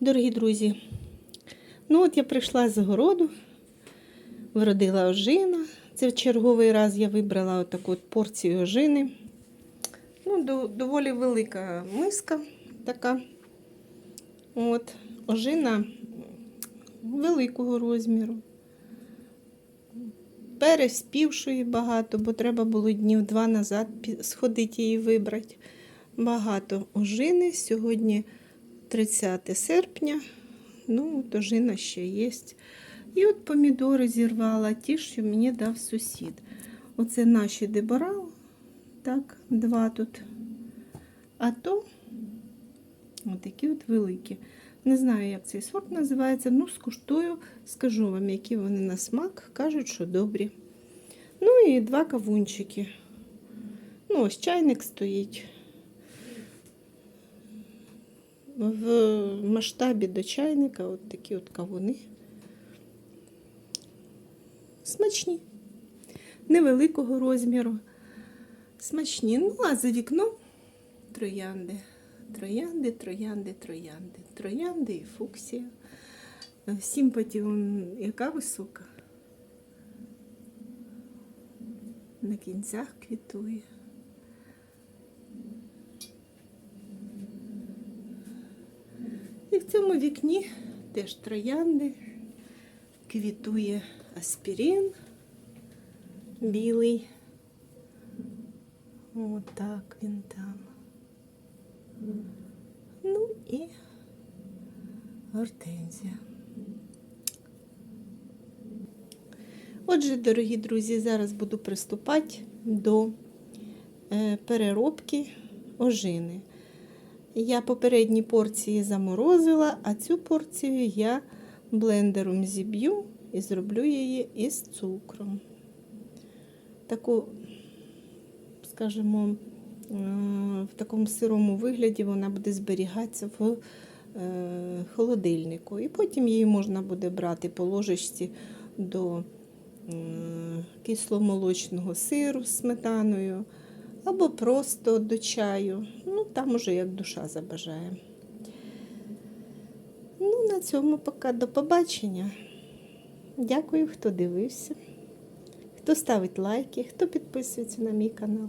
Дорогі друзі, ну от я прийшла з городу, вродила ожина. Це в черговий раз я вибрала таку от порцію ожини. Ну, до- доволі велика миска така. От, ожина великого розміру. Переспівшої багато, бо треба було днів два назад сходити її вибрати. Багато ожини. Сьогодні 30 серпня. Ну, от ожина ще є. І от помідори зірвала ті, що мені дав сусід. Оце наші деборал. Так, два тут. А то отакі от великі. Не знаю, як цей сорт називається. Ну, скуштую, скажу вам, які вони на смак. Кажуть, що добрі. Ну і два кавунчики. Ну, ось чайник стоїть. В масштабі до чайника от такі от кавуни. Смачні. Невеликого розміру. Смачні. Ну, а за вікном троянди. Троянди, троянди, троянди. Троянди і фуксія. Сімпаті, яка висока. На кінцях квітує. І в цьому вікні теж троянди, квітує аспірин білий. Отак він там. Ну і гортензія. Отже, дорогі друзі, зараз буду приступати до е, переробки ожини. Я попередні порції заморозила, а цю порцію я блендером зіб'ю і зроблю її із цукром. Таку, скажімо, е, в такому сирому вигляді вона буде зберігатися в е, холодильнику. І потім її можна буде брати по ложечці до м, кисломолочного сиру з сметаною або просто до чаю. Там уже як душа забажає. Ну, на цьому поки до побачення. Дякую, хто дивився, хто ставить лайки, хто підписується на мій канал.